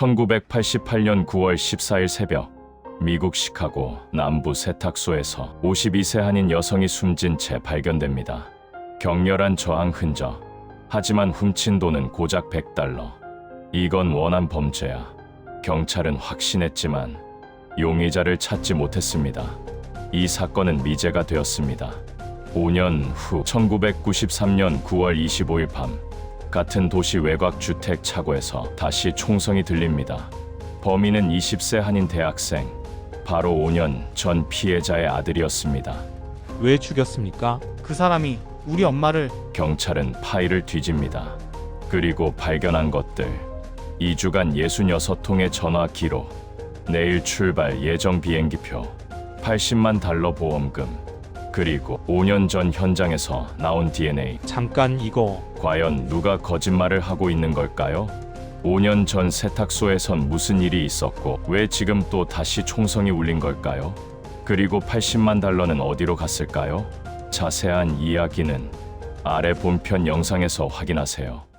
1988년 9월 14일 새벽 미국 시카고 남부 세탁소에서 52세 한인 여성이 숨진 채 발견됩니다. 격렬한 저항 흔적. 하지만 훔친 돈은 고작 100달러. 이건 원한 범죄야. 경찰은 확신했지만 용의자를 찾지 못했습니다. 이 사건은 미제가 되었습니다. 5년 후 1993년 9월 25일 밤 같은 도시 외곽 주택 차고에서 다시 총성이 들립니다. 범인은 20세 한인 대학생, 바로 5년 전 피해자의 아들이었습니다. 왜 죽였습니까? 그 사람이 우리 엄마를 경찰은 파일을 뒤집니다. 그리고 발견한 것들. 2주간 66통의 전화 기록, 내일 출발 예정 비행기표, 80만 달러 보험금, 그리고 5년 전 현장에서 나온 DNA. 잠깐 이거 과연 누가 거짓말을 하고 있는 걸까요? 5년 전 세탁소에선 무슨 일이 있었고 왜 지금 또 다시 총성이 울린 걸까요? 그리고 80만 달러는 어디로 갔을까요? 자세한 이야기는 아래 본편 영상에서 확인하세요.